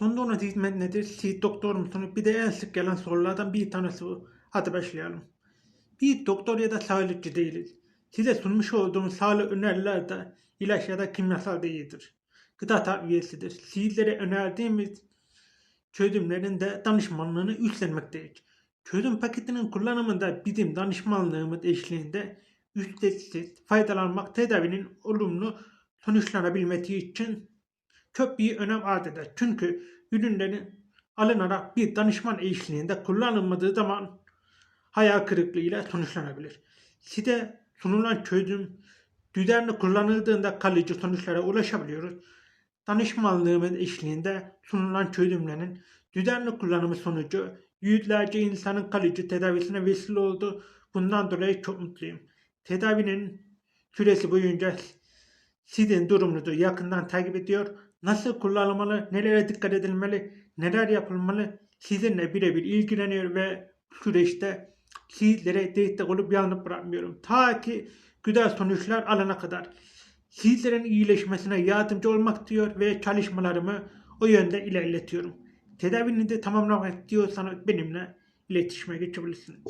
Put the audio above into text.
Ona hizmet nedir? Siz doktor musunuz? Bir de en sık gelen sorulardan bir tanesi bu. Hadi başlayalım. Bir doktor ya da sağlıkçı değiliz. Size sunmuş olduğumuz sağlık öneriler de ilaç ya da kimyasal değildir. Gıda takviyesidir. Sizlere önerdiğimiz çözümlerin de danışmanlığını üstlenmekteyiz. Çözüm paketinin kullanımında bizim danışmanlığımız eşliğinde ücretsiz faydalanmak tedavinin olumlu sonuçlanabilmesi için büyük önem arz eder. Çünkü ürünlerin alınarak bir danışman eşliğinde kullanılmadığı zaman hayal kırıklığıyla sonuçlanabilir. Size sunulan çözüm düzenli kullanıldığında kalıcı sonuçlara ulaşabiliyoruz. Danışmanlığımız eşliğinde sunulan çözümlerin düzenli kullanımı sonucu yüzlerce insanın kalıcı tedavisine vesile oldu. Bundan dolayı çok mutluyum. Tedavinin süresi boyunca sizin durumunuzu yakından takip ediyor. Nasıl kullanılmalı, nelere dikkat edilmeli, neler yapılmalı sizinle birebir ilgileniyor ve süreçte sizlere destek olup yalnız bırakmıyorum. Ta ki güzel sonuçlar alana kadar. Sizlerin iyileşmesine yardımcı olmak diyor ve çalışmalarımı o yönde ilerletiyorum. Tedavinizi tamamlamak istiyorsanız benimle iletişime geçebilirsiniz.